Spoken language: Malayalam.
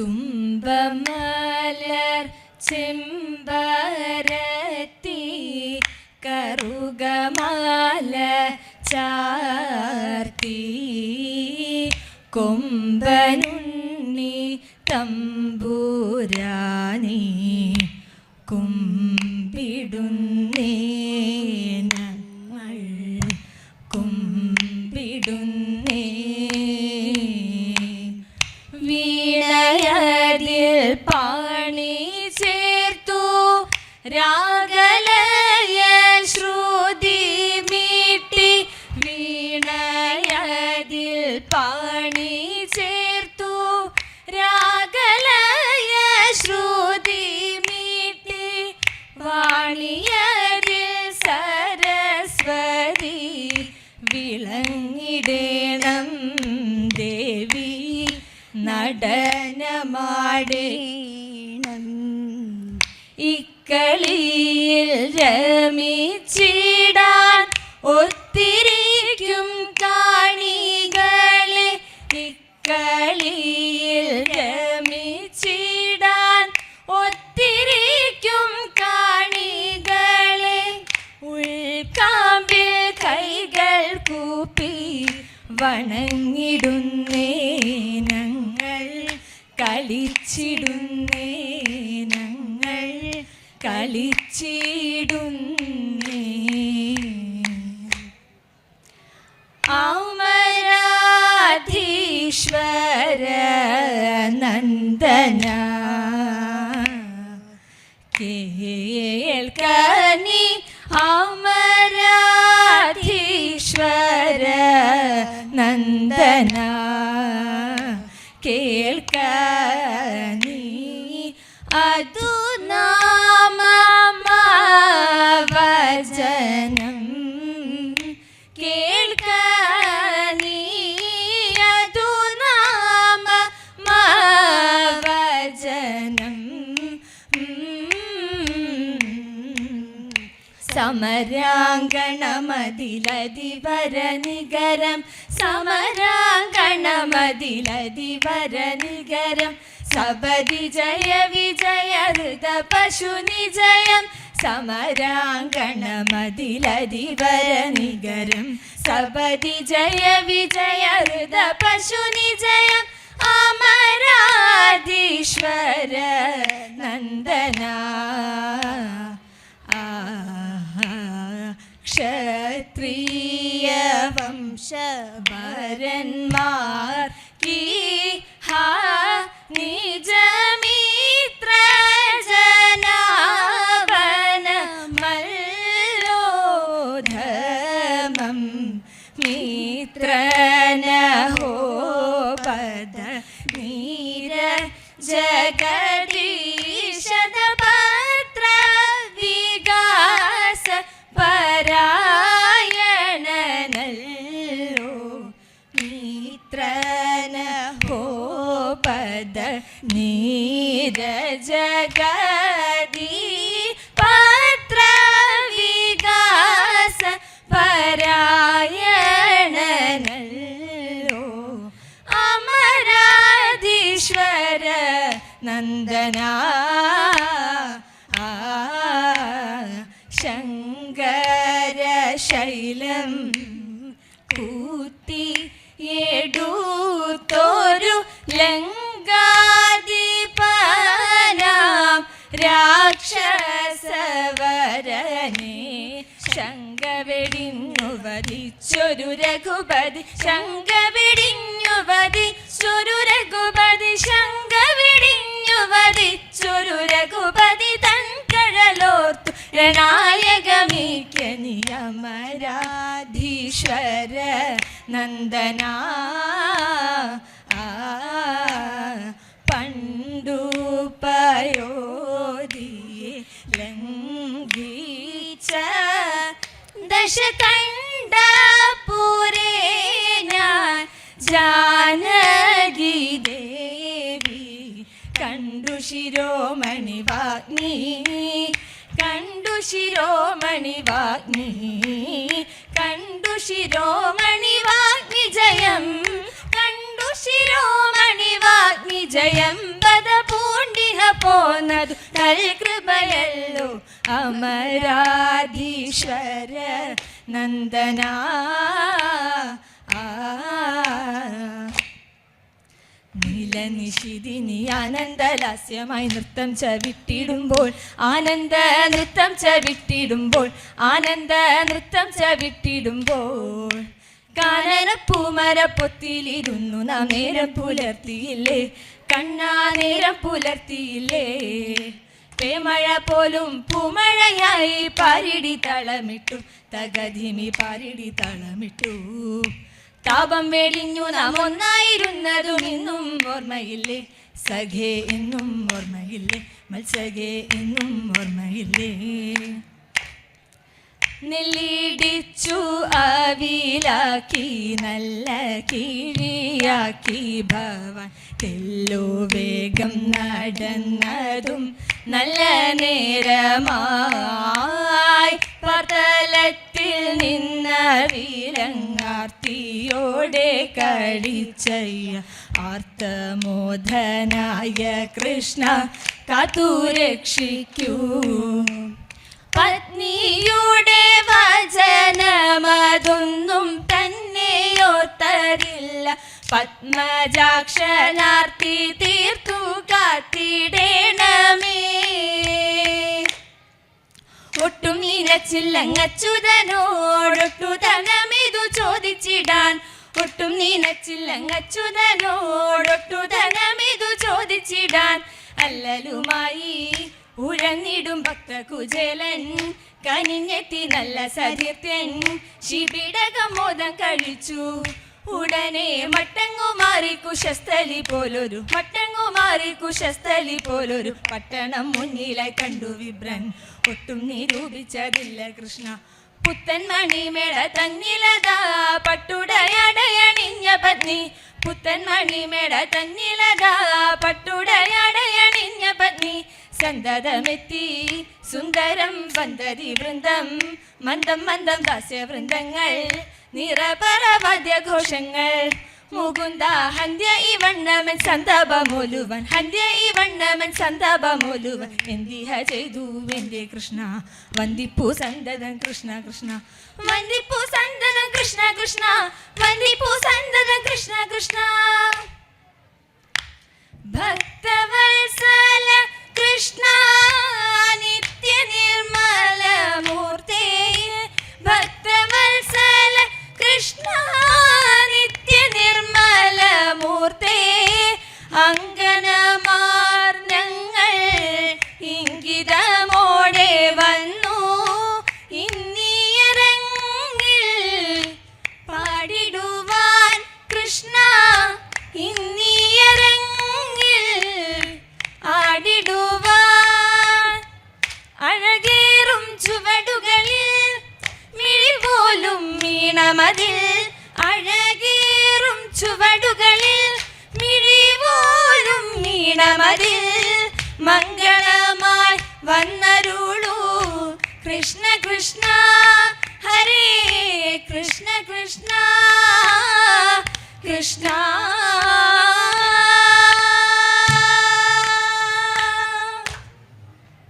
തുമ്പമലർ ചെമ്പരത്തി കറുകമാല ചാർത്തി. കൊമ്പനുണ്ണി തമ്പൂരാനി. നടനമാടേണം ഇക്കളിയിൽ രമിച്ചിടാൻ ഒത്തിരിക്കും കാണികളെ ഇക്കളിയിൽ രമിച്ചിടാൻ ഒത്തിരിക്കും കാണികളെ ഉൾക്കാമ്പിൽ കൈകൾ കൂപ്പി വണങ്ങിടുന്നേ. കളിച്ചിടുന്നേ അമരാധീശ്വര നന്ദന. സമരാങ്കണമതിലതിവരനികരം. സമരാങ്കണമതിലതിവരനികരം. സപതി ജയ വിജയ ഹൃദ പശു നിജയം സമരാങ്കണമതിലതിവരനികരം. സപതി ജയ വിജയ പശു നിജയം അമരാധീശ്വര നന്ദന. ക്ഷത്രിയ വംശഭരന്മാർ കീ ജനാവനമല്ലോധമം पद നീര ജഗദീ പത്ര വികാസ പരായണനല്ലോ. അമരാധീശ്വര നന്ദന. ആ, ശങ്കരശൈലം വധിച്ചൊരു രഘുപതി ശങ്ക വിടിഞ്ഞുപതി സ്വരു രഘുപതി ശങ്ക വിടിഞ്ഞുപതി സ്വരു രഘുപതി തൻ കഴലോർത്തു രണായകമീക്കനിയമരാധീശ്വര നന്ദന. ആ, പണ്ടു പയോധിയെ ലംഘിച്ച ദശകണ്ഠ പൂരേ ഞാൻ ജാനകി ദേവി. കണ്ടു ശിരോമണി വാഗ്നി കണ്ടു ശിരോമണി വാഗ്നി കണ്ടു ശിരോമണി വാഗ്നി ജയം. കണ്ടു ശിരോമണി വാഗ്നി ജയം. ബല പോന്നതു കൃപയല്ലോ അമരാധീശ്വര. നന്ദന. ആനന്ദലാസ്യമായി നൃത്തം ചവിട്ടിടുമ്പോൾ ആനന്ദ നൃത്തം ചവിട്ടിടുമ്പോൾ ആനന്ദ നൃത്തം ചവിട്ടിടുമ്പോൾ. കാനനപ്പൂമര പൊത്തിലിരുന്നു നാം നേരം പുലർത്തിയില്ലേ? കണ്ണാ നേരം പുലർത്തിയില്ലേ? പേമഴ പോലും പൂമഴയായി പാരിടി തളമിട്ടു. തകതിമി പാരിടി തളമിട്ടു. താപം വേടിഞ്ഞു നാം ഒന്നായിരുന്നതും ഇന്നും ഓർമ്മയില്ലേ? സഖേ എന്നും ഓർമ്മയില്ലേ? മത്സഖേ എന്നും ഓർമ്മയില്ലേ? നെല്ലിടിച്ചു അവിലാക്കി നല്ല കിഴിയാക്കി ഭവൻ തെല്ലോ വേഗം നടന്നതും നല്ല നേരമായി പതലത്തിൽ നിന്ന വീരങ്ങാർത്തിയോടെ കഴിച്ചയ്യ ആർത്തമോധനായ കൃഷ്ണ കാത്തുരക്ഷിക്കൂ പത്നിയുടെ വചനമതൊന്നും തന്നെയോർത്തരില്ല പത്മജാക്ഷനാർത്തി തീർത്തു ഒട്ടും നീനച്ചില്ലങ്ങച്ചുതനോടൊട്ടു ധനമിതു ചോദിച്ചിടാൻ. ഒട്ടും നീനച്ചില്ലങ്ങച്ചുതനോടൊട്ടു ധനമിതു ചോദിച്ചിടാൻ. അല്ലലുമായി ഉഴന്നിടും ഭക്തകുചേലൻ. കനിഞ്ഞെത്തി നല്ല സരിത്യൻ ശിബിടകം മോദം കഴിച്ചു. ഉടനെ മട്ടങ്ങുമാറി കുശസ്ഥലി പോലൊരു മട്ടങ്ങുമാറി കുശസ്ഥലി പോലൊരു പട്ടണം മുന്നിലായി കണ്ടു വിഭ്രൻ. ഒട്ടും നിരൂപിച്ചതില്ല കൃഷ്ണ. പുത്തൻ മണിമേള തന്നിലതാ പട്ടുടയടയണിഞ്ഞ പത്നി. പുത്തൻ മണിമേട തന്നിലതാ പട്ടുടയടയണിഞ്ഞ പത്നി. സന്തതമെത്തി സുന്ദരം വന്ദതി വൃന്ദം. മന്ദം മന്ദം ദാസ്യവൃന്ദങ്ങൾ നിറപരവാദ്യഘോഷങ്ങൾ മുകുന്ദ ഹന്യ ഈ വണ്ണമൻ സന്താപമൊലുവൻ ഹന്യ ഈ വണ്ണമൻ സന്താപമൊലുവൻ എന്തിഹ ചെയ്തു എന്റെ കൃഷ്ണ. വന്ദിപ്പു സന്തതൻ കൃഷ്ണ കൃഷ്ണ. വന്ദിപ്പു സന്തതൻ കൃഷ്ണ കൃഷ്ണ. വന്ദിപ്പു സന്തതൻ കൃഷ്ണ കൃഷ്ണ. കൃഷ്ണ നിത്യ നിർമ്മല മൂർത്തേ മംഗളമായി വന്നരുളൂ. കൃഷ്ണ കൃഷ്ണ ഹരേ കൃഷ്ണ കൃഷ്ണ കൃഷ്ണ